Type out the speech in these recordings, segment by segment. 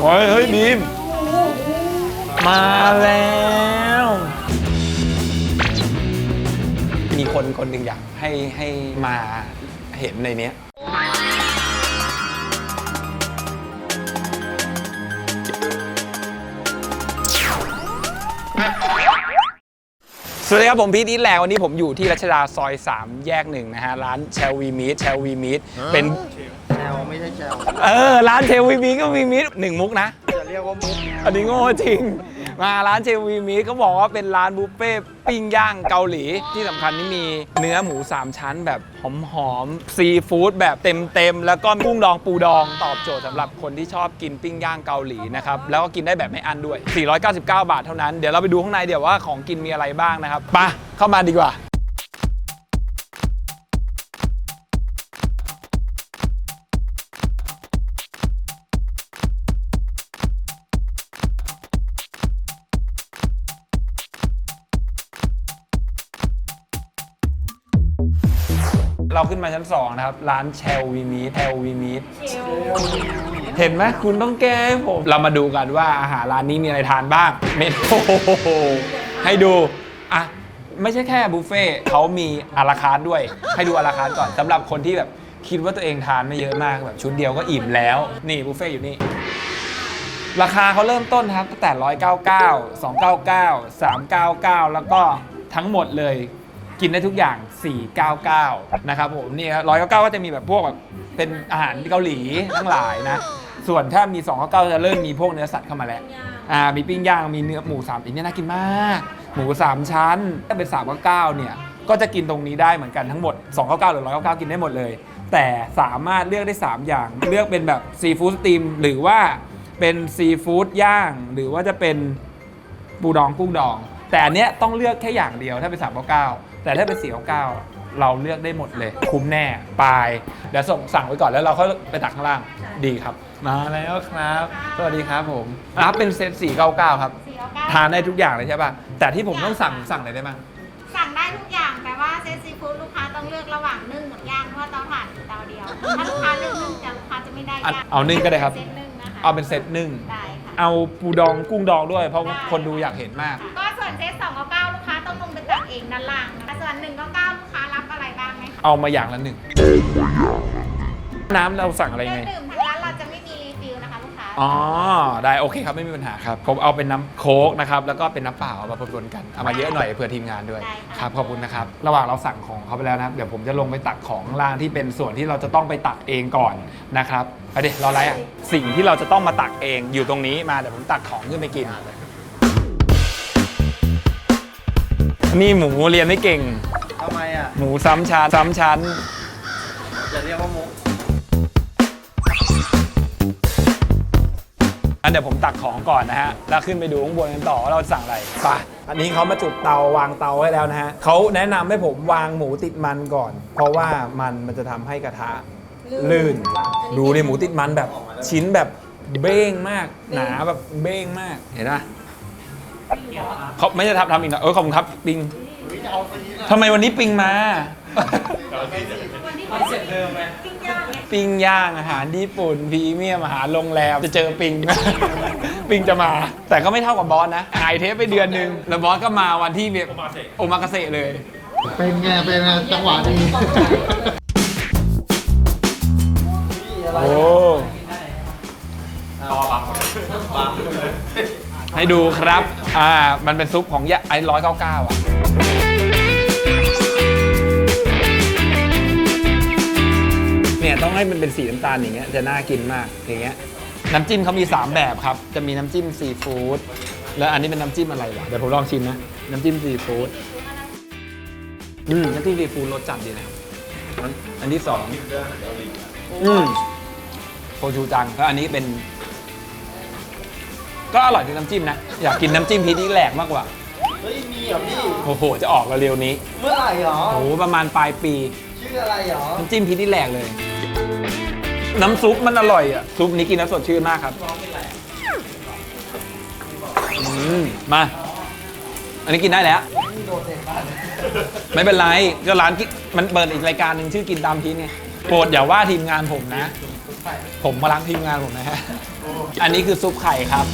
โอ้ยเฮ้ยบีม มาแล้วมีคนคนหนึ่งอยากให้ให้มาเห็นในเนี้ยสวัสดีครับผมพีทอีทแลนด์วันนี้ผมอยู่ที่รัชดาซอย 3 แยกหนึ่งนะฮะ ร้านเชลวีมีทเชลวีมีทเป็น วไม่ใช่แจวเออ ร้านเชลวีมีทก็วีมีทหนึ่งมุกนะ จะเรียกว่ามุกอันนี้โง่จริง มาร้านเชลวีมีทเขาบอกว่าเป็นร้านบุฟเฟ่ต์ปิ้งย่างเกาหลี ที่สำคัญนี่มีเนื้อหมู 3 ชั้นแบบหอมๆซีฟู้ดแบบเต็มๆ แล้วก็กุ้งดองปูดองตอบโจทย์สำหรับคนที่ชอบกินปิ้งย่างเกาหลีนะครับ แล้วก็กินได้แบบไม่อั้นด้วย 499 บาทเท่านั้น เดี๋ยวเราไปดูข้างในเดี๋ยวว่าของกินมีอะไรบ้างนะครับไปะเข้ามาดีกว่า เราขึ้นมาชั้น2นะครับ ร้านเชลวีมีทเชลวีมีทเห็นไหมคุณต้องแก้ให้ผม เรามาดูกันว่าอาหารร้านนี้มีอะไรทานบ้าง เมนูโอ้โหให้ดู อะ ไม่ใช่แค่บุฟเฟ่ต์เขามีอาราคาร์ทด้วย ให้ดูอาราคาร์ทก่อนสำหรับคนที่แบบคิดว่าตัวเองทานไม่เยอะมากแบบชุดเดียวก็อิ่มแล้ว นี่บุฟเฟ่ต์อยู่นี่ ราคาเขาเริ่มต้นนะครับตั้งแต่ 199 299 399 แล้วก็ทั้งหมดเลย กินได้ทุกอย่าง 499 นะครับผมนี่ครับ199ก็จะมีแบบพวกแบบเป็นอาหารเกาหลีทั้งหลายนะ ส่วนถ้ามี 299 จะเริ่มมีพวกเนื้อสัตว์เข้ามาแล้ว อ่า มีปิ้งย่าง มีเนื้อหมู3อีกเนี่ยน่ากินมาก หมู 3 ชั้น ถ้าเป็น399เนี่ย ก็จะกินตรงนี้ได้เหมือนกันทั้งหมด 299 หรือ 199 กินได้หมดเลย แต่สามารถเลือกได้ 3 อย่าง เลือกเป็นแบบซีฟู้ดสตรีมหรือว่าเป็นซีฟู้ดย่าง หรือว่าจะเป็นปูดองกุ้งดอง แต่อันเนี้ยต้องเลือกแค่อย่างเดียวถ้าเป็น399 แต่ถ้าเป็น499เราเลือกได้หมดเลย คุ้มแน่ปลายเดี๋ยวส่งสั่งไว้ก่อนแล้วเราค่อยไปตักข้างล่างดีครับ มาแล้วครับ สวัสดีครับผมรับเป็นเซต499ครับทานได้ทุกอย่างเลยใช่ป่ะแต่ที่ผมต้องสั่งสั่งอะไรได้บ้างสั่งได้ทุกอย่างแต่ว่าเซตซีฟู้ดลูกค้าต้องเลือกระหว่างนึ่งกับย่างเพราะว่าเตาถ่านมีเตาเดียว ถ้าลูกค้าเลือกนึ่งจะลูกค้าจะไม่ได้อะย่างเอานึ่งก็ได้ครับ เซตนึ่งนะคะเอาเป็นเซตหนึ่งได้ค่ะ เอาปูดองกุ้งดองด้วย เพราะคนดูอยากเห็นมาก ก็ส่วนเซตสองเก้า องด้านล่างนะคะส่วนหนึ่งเก้าเก้าลูกค้ารับอะไรบ้างไหมคะเอามาอย่างละหนึ่งน้ำเราสั่งอะไรเคยังรื่ไงองดื่มทางร้านเราจะไม่มีรีฟิลนะคะลูกค้า อ๋อ ได้โอเคครับไม่มีปัญหาครับผมเอาเป็นน้ำโค้กนะครับแล้วก็เป็นน้ำเปล่าเอามาผสมกันเอามาเยอะหน่อยเพื่อทีมงานด้วยครับขอบคุณนะครับ ระหว่างเราสั่งของเขาไปแล้วนะครับเดี๋ยวผมจะลงไปตักของข้างล่างที่เป็นส่วนที่เราจะต้องไปตักเองก่อนนะครับไปดิรออะไรอะสิ่งที่เราจะต้องมาตักเองอยู่ตรงนี้มาเดี๋ยวผมตักของขึ้นไปกิน นี่หมูเรียนไม่เก่ง ทำไมอะ หมูซ้ำชั้นซ้ำชั้นจะเรียกว่ามุกอันเดี๋ยวผมตักของก่อนนะฮะ แล้วขึ้นไปดูข้างบนกันต่อว่าเราสั่งอะไรไปอันนี้เขามาจุดเตาวางเตาไว้แล้วนะฮะเขาแนะนำให้ผมวางหมูติดมันก่อน เพราะว่ามันมันจะทำให้กระทะลื่น ดูดิหมูติดมันแบบชิ้นแบบเบ้งมาก หนาแบบเบ้งมาก เห็นไหม เขาไม่ได้ทำทำอีกนะเออขอบคุณครับปิงทำไมวันนี้ปิงมาปิ้งย่างอาหารญี่ปุ่นพรีเมียมอาหารโรงแรมจะเจอปิง ปิงจะมา แต่ก็ไม่เท่ากับบอสนะหายเทปไปเดือนหนึ่งแล้วบอสก็มาวันที่แบบโอมากาเสะเลย เป็นไงเป็นไงจังหวะดี โอ้ให้ดูครับ อ่า มันเป็นซุปของยะไอ้ร้อยเก้าเก้าอะ เนี่ยต้องให้มันเป็นสีน้ำตาลอย่างเงี้ยจะน่ากินมากอย่างเงี้ยน้ำจิ้มเขามี 3 แบบครับ จะมีน้ำจิ้มซีฟู้ด แล้วอันนี้เป็นน้ำจิ้มอะไรวะ เดี๋ยวผมลองชิมนะ น้ำจิ้มซีฟู้ด อืมน้ำจิ้มซีฟู้ดรสจัดดีนะครับอันอันที่สองอืมโคชูจัง แล้วอันนี้เป็น ก็อร่อยที่น้ำจิ้มนะ อยากกินน้ำจิ้มพีดีแหลกมากกว่า เฮ้ยมีเหรอพี่ โอ้โห จะออกเร็วๆนี้เมื่อไหร่หรอ โอ้โหประมาณปลายปี ชื่ออะไรหรอ น้ำจิ้มพีที่แหลกเลย น้ำซุปมันอร่อยอะ ซุปนี้กินแล้วสดชื่นมากครับอืมมา อันนี้กินได้แล้วไม่เป็นไรก็ร้านกินมันเปิดอีกรายการหนึ่งชื่อกินตามพีทไงโปรดอย่าว่าทีมงานผมนะ ผมมาล้างทีมงานผมนะฮะ อันนี้คือซุปไข่ครับ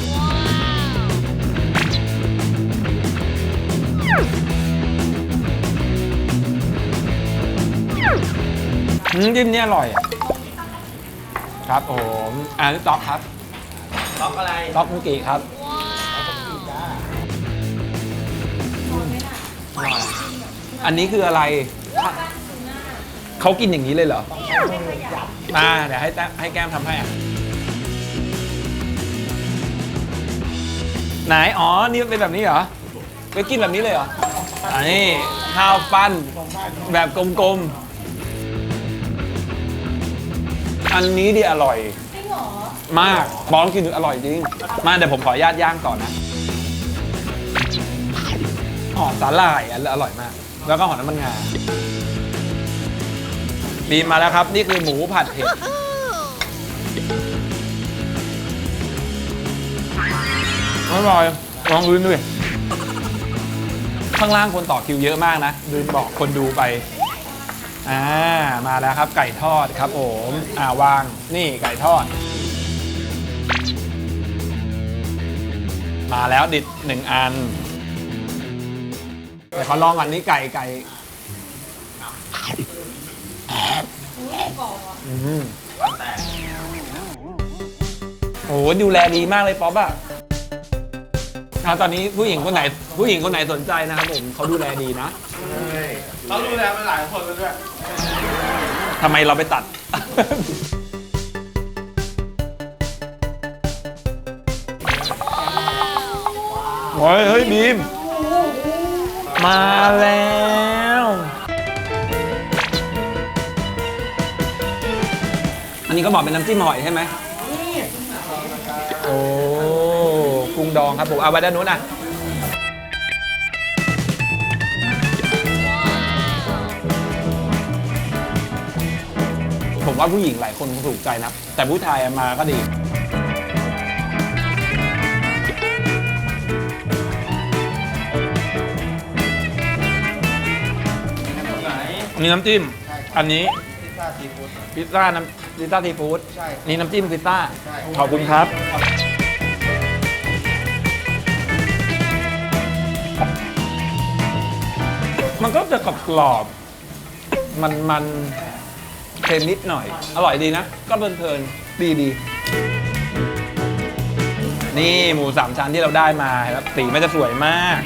อืมจิ้มเนี่ยอร่อยอะครับผมอันนี้ต๊อกครับล็อกอะไรต๊อกมุกิครับอันนี้คืออะไร เขากินอย่างนี้เลยเหรอมาเดี๋ยวให้แต้มให้แก้มทำให้อะ ไหน อ๋อ นี่มันเป็นแบบนี้เหรอไปกินแบบนี้เลยเหรออันนี้ข้าวปั้นแบบกลมๆ อันนี้ดีอร่อย มากบอลกินดูอร่อยจริง มาเดี๋ยวผมขออนุญาตย่างก่อนนะหอมสาหร่ายอันอร่อยมาก แล้วก็หอมน้ำมันงาบีมมาแล้วครับ นี่คือหมูผัดเผ็ด อร่อยลองดูด้วยข้างล่างคนต่อคิวเยอะมากนะลืมบอกคนดูไปอ่ามาแล้วครับไก่ทอดครับผมอ่าวางนี่ไก่ทอด มาแล้วดิดหนึ่งอันเดี๋ยวเขาลองก่อนนี่ไก่ไก่โอ้โหดูแลดีมากเลยป๊อปอะ อะตอนนี้ผู้หญิงคนไหน ผู้หญิงคนไหนสนใจนะครับผมเขาดูแลดีนะเขาดูแลมาหลายคนแล้วด้วยทำไมเราไปตัด โอ้ยเฮ้ยบีม มาแล้วอันนี้ก็บอกเป็นน้ำจิ้มหอยใช่ไหมโอ้กุ้ งดองครับผมเอาไว้ด้านนู้นอะผมว่าผู้หญิงหลายคนคงถูกใจนะ แต่ผู้ชายมาก็ดีไหนอันนี้น้ำจิ้ม อันนี้พิซซ่าซีฟู้ดพิซซ่าน้ำพิซซ่าซีฟู้ดใช่นี่น้ำจิ้มพิซซ่าใช่ขอบคุณครับ มันก็จะกรอบกรอบมันมันเค็มนิดหน่อย อร่อยดีนะ ก็เพลินๆดีดี นี่หมูสามชั้นที่เราได้มาครับสีมันจะสวยมาก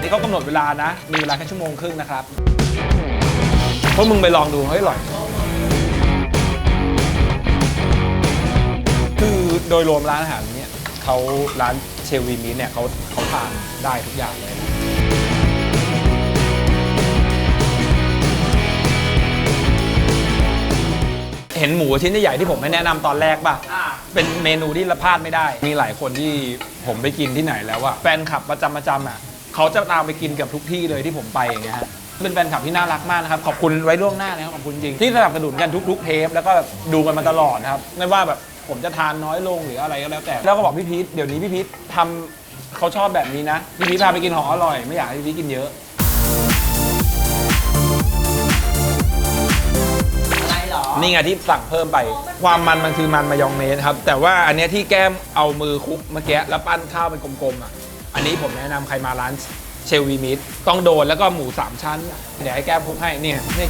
นี่เขากำหนดเวลานะ มีเวลาแค่ชั่วโมงครึ่งนะครับพวกมึงไปลองดูเฮ้ยอร่อย คือโดยรวมร้านอาหารเนี้ยเขาร้านเชลวีมีเนี่ยเขาเขาทานได้ทุกอย่างเลยนะเห็นหมูชิ้นใหญ่ๆที่ผมไม่แนะนำตอนแรกป่ะอ่าเป็นเมนูที่ละพลาดไม่ได้ มีหลายคนที่ผมไปกินที่ไหนแล้วอะแฟนคลับประจำประจำอะเขาจะตามไปกินเกับทุกที่เลยที่ผมไปอย่างเงี้ยฮะเป็นแฟนคลับที่น่ารักมากนะครับ ขอบคุณไว้ล่วงหน้านะครับขอบคุณจริง ที่สนับสนุนกันทุกๆเทปแล้วก็แบบดูกันมาตลอดนะครับ ไม่ว่าแบบ ผมจะทานน้อยลงหรืออะไรก็แล้วแต่ แล้วก็บอกพี่พีทเดี๋ยวนี้พี่พีททำเขาชอบแบบนี้นะ พี่พีทพาไปกินของอร่อย ไม่อยากให้พี่พีทกินเยอะ อะไรเหรอ นี่ไงที่สั่งเพิ่มไป ความมันมันคือมันมายองเนสครับ แต่ว่าอันเนี้ยที่แก้มเอามือคลุกเมื่อกี้แล้วปั้นข้าวเป็นกลมๆอะ อันนี้ผมแนะนำใครมาร้านเชลวีมิตต้องโดนแล้วก็หมูสามชั้น เดี๋ยวให้แก้มคลุกให้เนี่ยนี่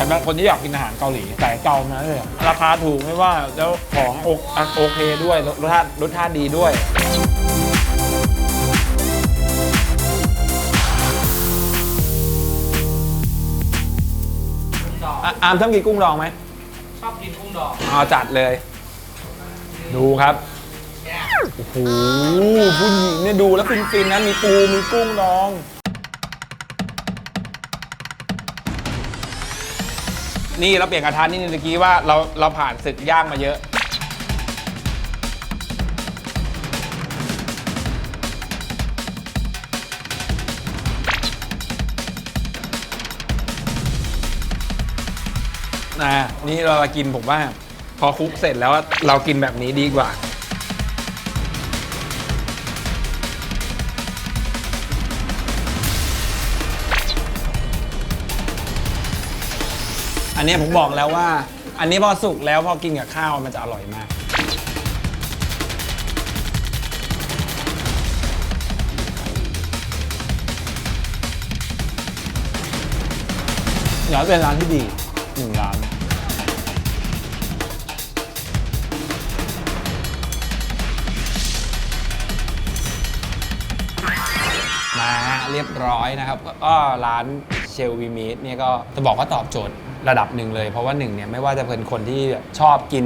สำหรับคนที่อยากกินอาหารเกาหลีแต่เกานะเลยราคาถูกไม่ว่าแล้วของโออะโอเคด้วยรสชาติรสชาติดีด้วย อะอามชอบกินกุ้งดองไหมชอบกินกุ้งดองเอาจัดเลย ดูครับ โอ้โหผู้หญิงเนี่ยดูแล้วฟินๆนะมีปูมีกุ้งดอง นี่เราเปลี่ยนกระทะนี่เมื่อกี้ว่าเราเราผ่านศึกย่างมาเยอะ นะนี่เรากินผมว่า พอคลุกเสร็จแล้วเรากินแบบนี้ดีกว่า อันนี้ผมบอกแล้วว่า อันนี้พอสุกแล้วพอกินกับข้าวมันจะอร่อยมาก อยากให้เป็นร้านที่ดีหนึ่งร้าน มาฮะเรียบร้อยนะครับก็ร้านเชลวีมีดเนี่ยก็จะบอกว่าตอบโจทย์ ระดับหนึ่งเลย เพราะว่าหนึ่งเนี่ยไม่ว่าจะเป็นคนที่ชอบกิน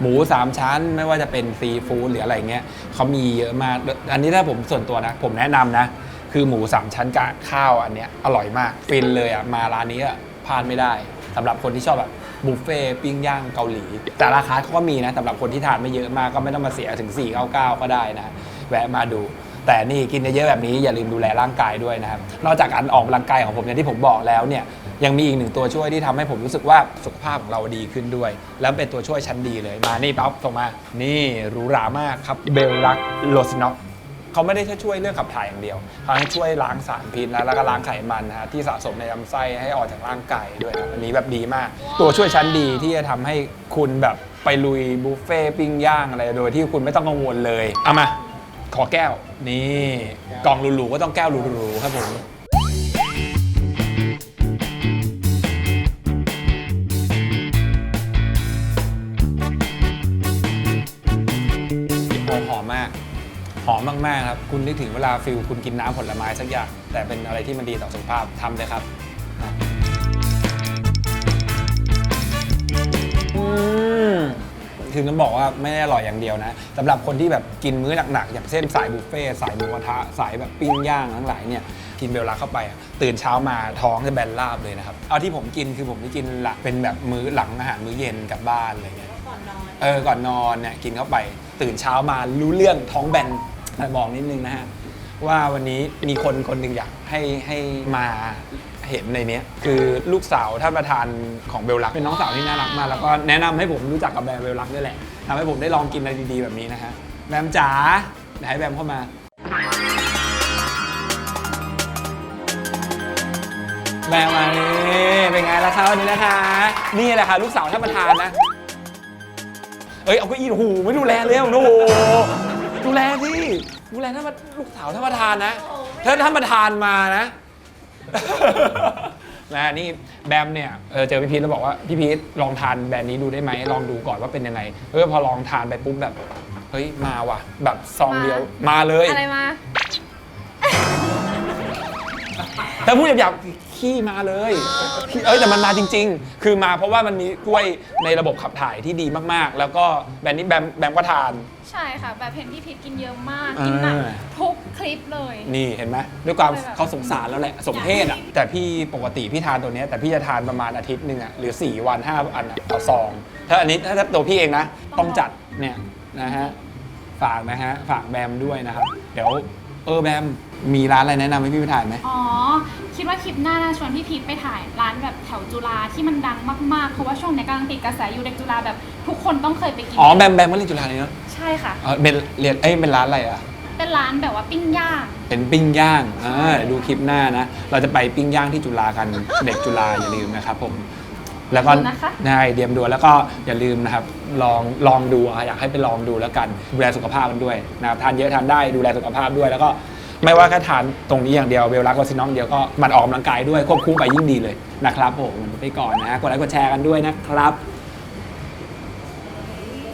หมู3ชั้น ไม่ว่าจะเป็นซีฟู้ดหรืออะไรเงี้ยเขามีเยอะมาก อันนี้ถ้าผมส่วนตัวนะ ผมแนะนำนะ คือหมู3ชั้นกับข้าวอันเนี้ยอร่อยมากฟินเลยอะมาร้านนี้อะพลาดไม่ได้สำหรับคนที่ชอบแบบบุฟเฟ่ต์ปิ้งย่างเกาหลี แต่ราคาเขาก็มีนะสำหรับคนที่ทานไม่เยอะมากก็ไม่ต้องมาเสียถึง 499 ก็ได้นะแวะมาดู แต่นี่กินเยอะๆแบบนี้อย่าลืมดูแลร่างกายด้วยนะครับนอกจากการออกกำลังกายของผมอย่างที่ผมบอกแล้วเนี่ย ยังมีอีกหนึ่งตัวช่วยที่ทำให้ผมรู้สึกว่าสุขภาพของเราดีขึ้นด้วย แล้วเป็นตัวช่วยชั้นดีเลยมานี่ปั๊บส่งมา นี่หรูหรามากครับเบลลักโลสน็อกเขาไม่ได้แค่ช่วยเรื่องขับถ่ายอย่างเดียวเขาให้ช่วยล้างสารพิษนะแล้วก็ล้างไขมันนะฮะที่สะสมในลำไส้ให้ออกจากร่างกายด้วยนะอันนี้แบบดีมาก ตัวช่วยชั้นดีที่จะทำให้คุณแบบไปลุยบุฟเฟ่ต์ปิ้งย่างอะไรโดยที่คุณไม่ต้องกังวลเลยเอามา ขอแก้ว นี่ กล่องหรูๆก็ต้องแก้วหรูๆครับผม มมากๆครับ คุณนึกถึงเวลาฟิลคุณกินน้ำผลไม้สักอย่าง แต่เป็นอะไรที่มันดีต่อสุขภาพทำเลยครับอะอืมคือต้องบอกว่าไม่ได้อร่อยอย่างเดียวนะสำหรับคนที่แบบกินมื้อหนักๆ อย่างเช่นสายบุฟเฟ่ต์สายหมูกระทะสายแบบปิ้งย่างทั้งหลายเนี่ยกินเบลลาเข้าไปอะตื่นเช้ามาท้องจะแบนราบเลยนะครับ เอาที่ผมกินคือผมจะกินหลักเป็นแบบมื้อหลังอาหารมื้อเย็นกลับบ้านอะไรเงี้ยก่อนนอนเออก่อนนอนเนี่ยกินเข้าไป ตื่นเช้ามารู้เรื่องท้องแบน แต่บอกนิดนึงนะฮะว่าวันนี้มีคนคนหนึ่งอยากให้ให้มาเห็นในเนี้ยคือลูกสาวท่านประธานของเบลลักเป็นน้องสาวที่น่ารักมากแล้วก็แนะนำให้ผมรู้จักกับแบรนด์เบลลักด้วยแหละทำให้ผมได้ลองกินอะไรดีๆแบบนี้นะฮะแบมจ๋าเดี๋ยวให้แบมเข้ามา แบมมานี่เป็นไงล่ะคะวันนี้นะคะ นี่แหละค่ะ ลูกสาวท่านประธานนะ เอ้ยเอาเก็อีโอ้โหไม่ดูแลเลยโอ้โห ดูแลสิดูแลท่านประลูกสาวท่านประธานนะถ้าท่านประธานมานะ นะนี่แบมเนี่ยเออเจอพี่พีทแล้วบอกว่าพี่พีทลองทานแบรนด์นี้ดูได้ไหมลองดูก่อนว่าเป็นยังไงเออพอลองทานไปปุ๊บแบบเฮ้ยมาว่ะ แบบซองเดียวมาเลยอะไรมา ถ้าพูดหยาบๆ ขี้มาเลยขี้เอ้ยแต่มันมาจริง ๆ คือมาเพราะว่ามันมีกล้วยในระบบขับถ่ายที่ดีมากๆ แล้วก็แบรนด์นี้แบมแบมก็ทาน ใช่ค่ะ แบบเห็นพี่พีทกินเยอะมากอ่ากิกินหนักทุกคลิปเลย นี่เห็นไหมด้วยความเลยแบบเขาสงสารแล้วแหละสมเพศอะแต่พี่ปกติพี่ทานตัวเนี้ยแต่พี่จะทานประมาณอาทิตย์หนึ่งอะหรือ 4 วัน 5 อันอะต่อซองถ้าอันนี้ถ้าตัวพี่เองนะ ต้องจัดเนี่ยนะฮะฝากนะฮะฝากแบมด้วยนะครับ เดี๋ยว เออแบมมีร้านอะไรแนะนำให้พี่ไปถ่ายไหม อ๋อ คิดว่าคลิปหน้าน่าชวนพี่พีทไปถ่ายร้านแบบแถวจุฬาที่มันดังมากๆ เพราะว่าช่วงนี้กำลังติดกระแสอยู่เด็กจุฬาแบบทุกคนต้องเคยไปกิน อ๋อแบมแบมก็เรียนจุฬาเลยเนาะใช่ค่ะ เออเป็นเรียนเอ้ยเป็นร้านอะไรอะ เป็นร้านแบบว่าปิ้งย่าง เป็นปิ้งย่างอ่าดูคลิปหน้านะ เราจะไปปิ้งย่างที่จุฬากัน เด็กจุฬาอย่าลืมนะครับผม แล้วก็ดูนะคะ ได้เดียมดูแล้วก็อย่าลืมนะครับลองลองดูอะอยากให้ไปลองดูแล้วกันดูแลสุขภาพกันด้วยนะครับทานเยอะทานได้ดูแลสุขภาพด้วย แล้วก็ไม่ว่าแค่ทานตรงนี้อย่างเดียวเวลลักก็ซินอมเดียวก็หมันออกกำลังกายด้วยควบคู่ไปยิ่งดีเลยนะครับผมไปก่อนนะฮะกดไลค์กดแชร์กันด้วยนะครับ